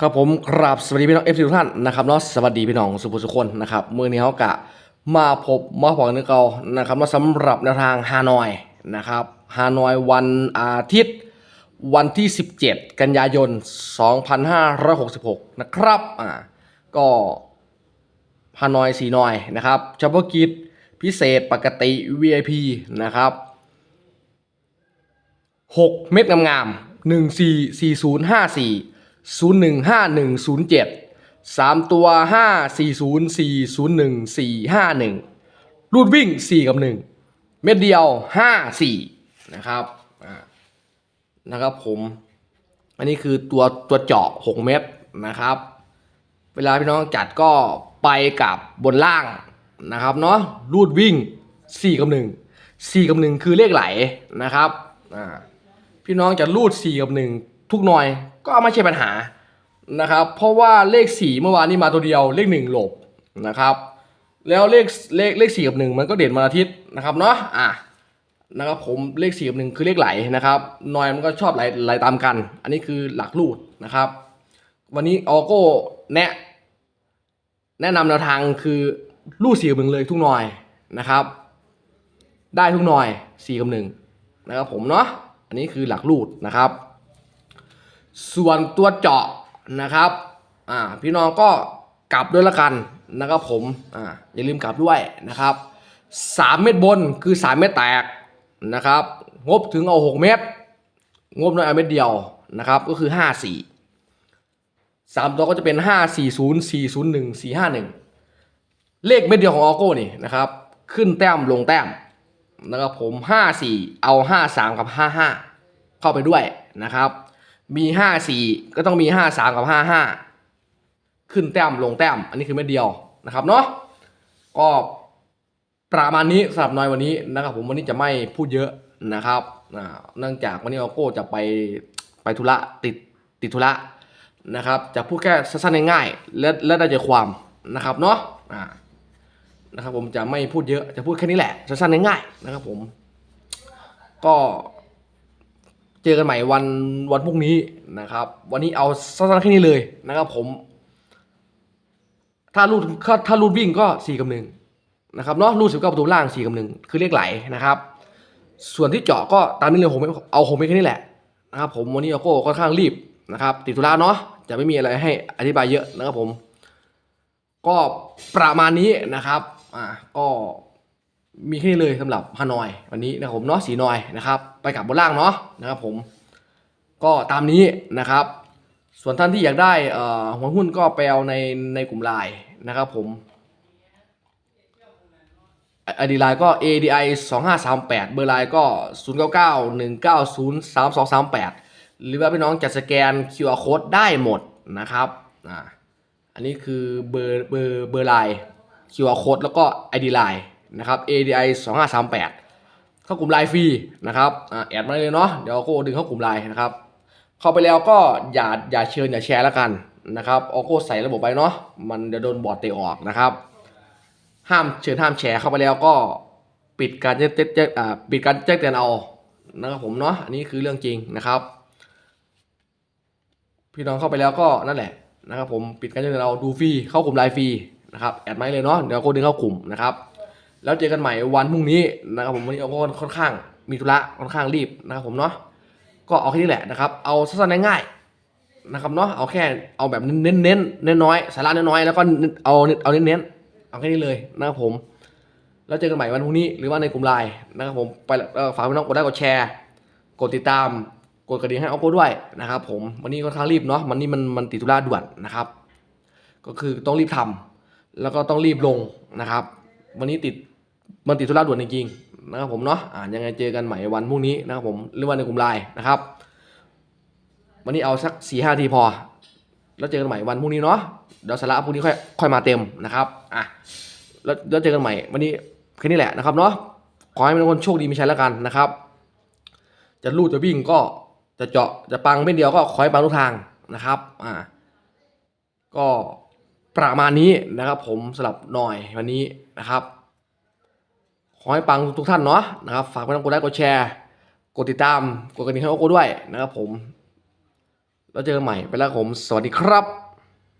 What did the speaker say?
ครับผมครับสวัสดีพี่น้องเอฟซีทุกท่านนะครับเนาะสวัสดีพี่น้องสุภสุคนนะครับเมื่อนี้เขากะมาพบมาพบกันเก่านะครับเนาะสำหรับแนวทางฮานอยนะครับฮานอยวันอาทิตย์ วันที่ 17 กันยายน 2566 นะครับอ่าก็ฮานอยสีนอยนะครับเฉพาะกิจพิเศษปกติ VIP นะครับ 6 เม็ดงามๆ1 015107 3 ตัว 5 4 0 4 0 1 4 5 1รูดวิ่ง 4 กับ 1 เม็ดเดียว 5 4 นะครับนะครับผม อันนี้คือตัวตัวเจาะ 6 เม็ดนะครับ เวลาพี่น้องจัดก็ไปกับบนล่างนะครับเนาะรูดวิ่ง 4 กับ 1 4 กับ 1 คือเลขไหลนะครับพี่น้องจะรูด 4 กับ 1 ทุกหน่อยก็ไม่ใช่ปัญหานะครับ เพราะว่าเลข 4 เมื่อวานนี้มาตัวเดียวเลข 1 หลบนะครับ แล้วเลขเลขเลข4กับ 1 มันก็เด่นมาอาทิตย์นะครับเนาะอะนะครับผมเลข4กับ 1 คือเลขไหลนะครับหน่อยมันก็ชอบไหลไหลตามกัน อันนี้คือหลักรูดนะครับ วันนี้ออโก้แนะแนะนำแนวทางคือรูด4กับ1เลยทุกหน่อยนะครับ ได้ทุกหน่อย4กับ1นะครับผมเนาะอันนี้คือหลักรูดนะครับ ส่วนตัวเจาะนะครับอ่าพี่น้องก็กลับด้วยละกันนะครับผมอ่าอย่าลืมกลับด้วยนะครับสามเม็ดบนคือสามเม็ดแตกนะครับ งบถึงเอาหกเม็ดงบน้อยเอาเม็ดเดียวนะครับก็คือห้าสี่สามตัวก็จะเป็นห้าสี่ศูนย์สี่ศูนย์หนึ่งสี่ห้าหนึ่งเลขเม็ดเดียวของออโก้นี่นะครับ ขึ้นแต้มลงแต้มนะครับผม 5 4 เอา 5 3 กับ 5 5 เข้าไปด้วยนะครับ มี5 4ก็ต้องมี5 3กับ5 5ขึ้นแต้มลงแต้ม อันนี้คือเม็ดเดียวนะครับเนาะก็ประมาณนี้สำหรับน้อยวันนี้นะครับ ผมวันนี้จะไม่พูดเยอะนะครับอ่าเนื่องจากวันนี้เราโก้จะไปไปธุระติดติดธุระนะครับ จะพูดแค่สั้นๆง่ายๆและและได้ใจความนะครับเนาะนะครับผมจะไม่พูดเยอะจะพูดแค่นี้แหละสั้นๆง่ายๆนะครับผมก็ เจอกันใหม่วันวันพรุ่งนี้นะครับ วันนี้เอาสั้นๆแค่นี้เลยนะครับผม ถ้ารูดถ้าถ้ารูดวิ่งก็สี่กับหนึ่งนะครับเนาะรูดสิบเก้าประตูล่างสี่กับหนึ่งคือเลขไหลนะครับ ส่วนที่เจาะก็ตามนี้เลยผมไม่เอาผมไม่แค่นี้แหละนะครับผมวันนี้เราก็ค่อนข้างรีบนะครับ ติดธุระเนาะจะไม่มีอะไรให้อธิบายเยอะนะครับผม ก็ประมาณนี้นะครับอ่าก็ มีแค่นี้เลยสำหรับฮานอยวันนี้นะครับผมเนาะสีนอยนะครับ ไปกับบนล่างเนาะนะครับผมก็ตามนี้นะครับ ส่วนท่านที่อยากได้หัวหุ้นก็ไปเอาในในกลุ่มไลน์นะครับผมไอดีไลน์ก็ ADI 2538 เบอร์ไลน์ก็ 0991903238 หรือว่าพี่น้องจะสแกน QR code ได้หมดนะครับอ่าอันนี้คือเบอร์เบอร์เบอร์ไลน์ QR code แล้วก็ ID Line นะครับ ADI 2538 เข้ากลุ่มไลน์ฟรีนะครับแอดมาเลยเนาะเดี๋ยวโก้ดึงเข้ากลุ่มไลน์นะครับ เข้าไปแล้วก็อย่าอย่าเชิญอย่าแชร์แล้วกันนะครับออโก้ใส่ระบบไปเนาะมันจะโดนบอร์ดเตะออกนะครับ ห้ามเชิญห้ามแชร์เข้าไปแล้วก็ปิดการแจ้งแจ้งปิดการแจ้งเตือนเอานะครับผมเนาะอันนี้คือเรื่องจริงนะครับ พี่น้องเข้าไปแล้วก็นั่นแหละนะครับผมปิดการแจ้งเตือนเราดูฟรีเข้ากลุ่มไลน์ฟรีนะครับแอดไว้เลยเนาะเดี๋ยวโก็ดึงเข้ากลุ่มนะครับ แล้วเจอกันใหม่วันพรุ่งนี้นะครับผมวันนี้เราก็ค่อนข้างมีธุระค่อนข้างรีบนะครับผมเนาะก็เอาแค่นี้แหละนะครับ เอาสั้นๆง่ายๆนะครับเนาะเอาแค่เอาแบบเน้นๆเน้นๆน้อยสาระน้อยๆแล้วก็เอาเอาเน้นๆเอาแค่นี้เลยนะครับผมแล้วเจอกันใหม่วันพรุ่งนี้หรือว่าในกลุ่มไลน์นะครับผมไปฝากพี่น้องกดไลค์กดแชร์กดติดตามกดกระดิ่งให้เอาโก้ด้วยนะครับผมวันนี้ค่อนข้างรีบเนาะวันนี้มันมันติดธุระด่วนนะครับ ก็คือต้องรีบทำแล้วก็ต้องรีบลงนะครับ วันนี้ติด มันติดธุระด่วนจริงๆนะครับผมเนาะอ่ายังไงเจอกันใหม่วันพรุ่งนี้นะครับผมหรือวันในกลุ่มไลน์นะครับ วันนี้เอาสักสี่ห้าทีพอ แล้วเจอกันใหม่วันพรุ่งนี้เนาะเดี๋ยวสาระพรุ่งนี้ค่อยค่อยมาเต็มนะครับอะแล้วแล้วเจอกันใหม่ วันนี้แค่นี้แหละนะครับเนาะขอให้ทุกคนโชคดีมีชัยแล้วกันนะครับ จะลูดจะวิ่งก็จะเจาะจะปังไม่เดียวก็ขอให้ปังทุกทางนะครับอ่าก็ประมาณนี้นะครับผมสำหรับหน่อยวันนี้นะครับ ขอให้ปังทุกท่านเนาะนะครับฝากไปน้องกดไลค์กดแชร์กดติดตามกดกระดิ่งให้โอโก้ด้วยนะครับผม แล้วเจอกันใหม่ไปแล้วผม สวัสดีครับ